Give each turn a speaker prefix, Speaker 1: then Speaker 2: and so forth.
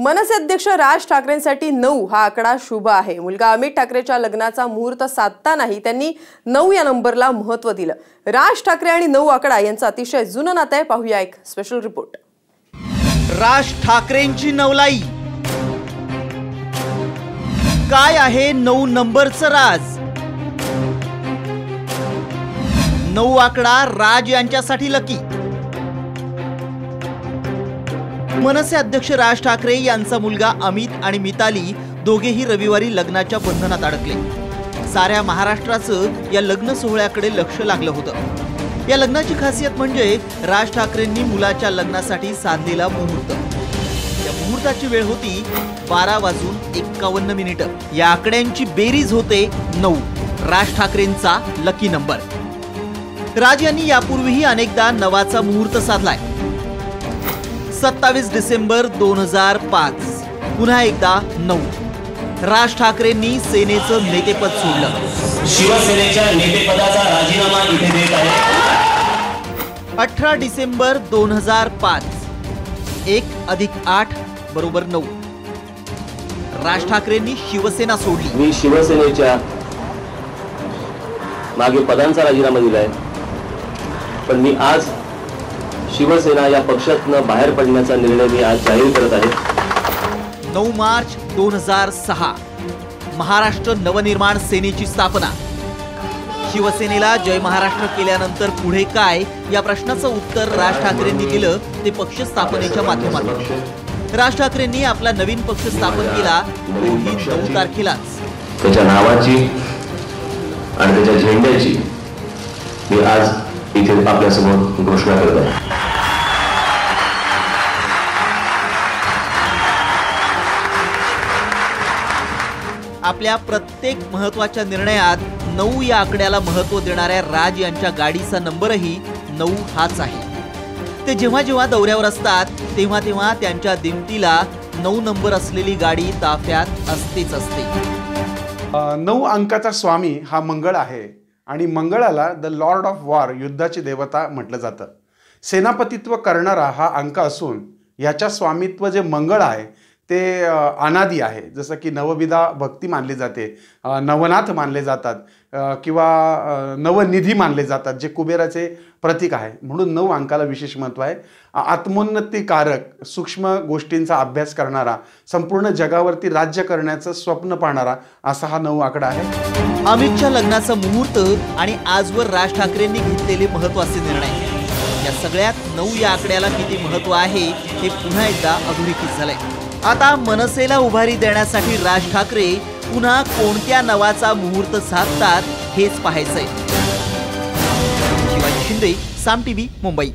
Speaker 1: मनसे अध्यक्ष राज ठाकरेंसाठी नऊ हा आकडा शुभ आहे. मुलगा अमित ठाकरेच्या लग्नाचा मुहूर्त साधतानाही त्यांनी नऊ या नंबरला महत्त्व दिलं. राज ठाकरे आणि नऊ आकडा यांचं अतिशय जुनं नातं आहे. पाहूया एक स्पेशल रिपोर्ट
Speaker 2: राज ठाकरेंची नवलाई. काय आहे नऊ नंबरचं राज? नऊ आकडा राज यांच्यासाठी लकी मनसे अध्यक्ष राज ठाकरे यांचा मुलगा अमित आणि मिताली दोघेही रविवारी लग्नाच्या बंधनात अडकले. साऱ्या महाराष्ट्राचं या लग्न सोहळ्याकडे लक्ष लागलं होतं. या लग्नाची खासियत म्हणजे राज ठाकरेंनी मुलाच्या लग्नासाठी साधलेला मुहूर्त. या मुहूर्ताची वेळ होती बारा वाजून एक्कावन्न मिनिटं. या आकड्यांची बेरीज होते नऊ. राज ठाकरेंचा लकी नंबर राज यांनी यापूर्वीही अनेकदा नवाचा मुहूर्त साधलाय. सत्तावीस डिसेंबर दोन हजार पाच. पुन्हा एकदा नऊ. राज ठाकरेंनी सेनेचं नेतेपद सोडलं.
Speaker 3: शिवसेनेच्या नेतेपदाचा राजीनामा इथे देत आहे.
Speaker 2: अठरा डिसेंबर दोन हजार पाच. एक अधिक आठ बरोबर नऊ. राज ठाकरेंनी शिवसेना सोडली.
Speaker 3: मी शिवसेनेच्या मागे पदांचा राजीनामा दिलाय. पण मी आज शिवसेना या पक्षातनं बाहेर पडण्याचा निर्णय मी आज जाहीर करत आहे.
Speaker 2: नऊ मार्च दोन हजार सहा. महाराष्ट्र नवनिर्माण सेनेची स्थापना. शिवसेनेला जय महाराष्ट्र केल्यानंतर पुढे काय या प्रश्नाचं उत्तर राज ठाकरेंनी दिलं ते पक्ष स्थापनेच्या माध्यमातून. राज ठाकरेंनी आपला नवीन पक्ष स्थापन केला तोही नऊ तारखेलाच.
Speaker 3: त्याच्या नावाची आणि त्याच्या झेंड्याची. मी आज इथे आपल्यासमोर घोषणा करत आहे.
Speaker 2: आपल्या प्रत्येक महत्त्वाच्या निर्णयात नऊ या आकड्याला महत्त्व देणाऱ्या राज यांच्या गाडीचा नंबरही नऊ हाच आहे. ते जेव्हा जेव्हा दौऱ्यावर असतात तेव्हा तेव्हा त्यांच्या दिमतीला नऊ नंबर असलेली गाडी ताफ्यात असतेच असते.
Speaker 4: नऊ अंकाचा स्वामी हा मंगळ आहे. आणि मंगळाला द लॉर्ड ऑफ वॉर युद्धाची देवता म्हटलं जातं. सेनापतित्व करणारा हा अंक असून याच्या स्वामित्व जे मंगळ आहे ते अनादी आहे. जसं की नवविधा भक्ती मानली जाते नवनाथ मानले जातात किंवा नवनिधी मानले जातात जे कुबेराचे प्रतीक आहे. म्हणून नऊ अंकाला विशेष महत्त्व आहे. आत्मोन्नतीकारक सूक्ष्म गोष्टींचा अभ्यास करणारा संपूर्ण जगावरती राज्य करण्याचं स्वप्न पाहणारा असा हा नऊ आकडा आहे.
Speaker 2: अमितच्या लग्नाचा मुहूर्त आणि आजवर राज ठाकरेंनी घेतलेले महत्त्वाचे निर्णय. या सगळ्यात नऊ या आकड्याला किती महत्त्व आहे हे पुन्हा एकदा अधोरेखित झालंय. आता मनसेला उभारी देण्यासाठी राज ठाकरे पुन्हा कोणत्या नवाचा मुहूर्त साधतात हेच पाहायचंय. शिवाजी शिंदे साम टीव्ही मुंबई.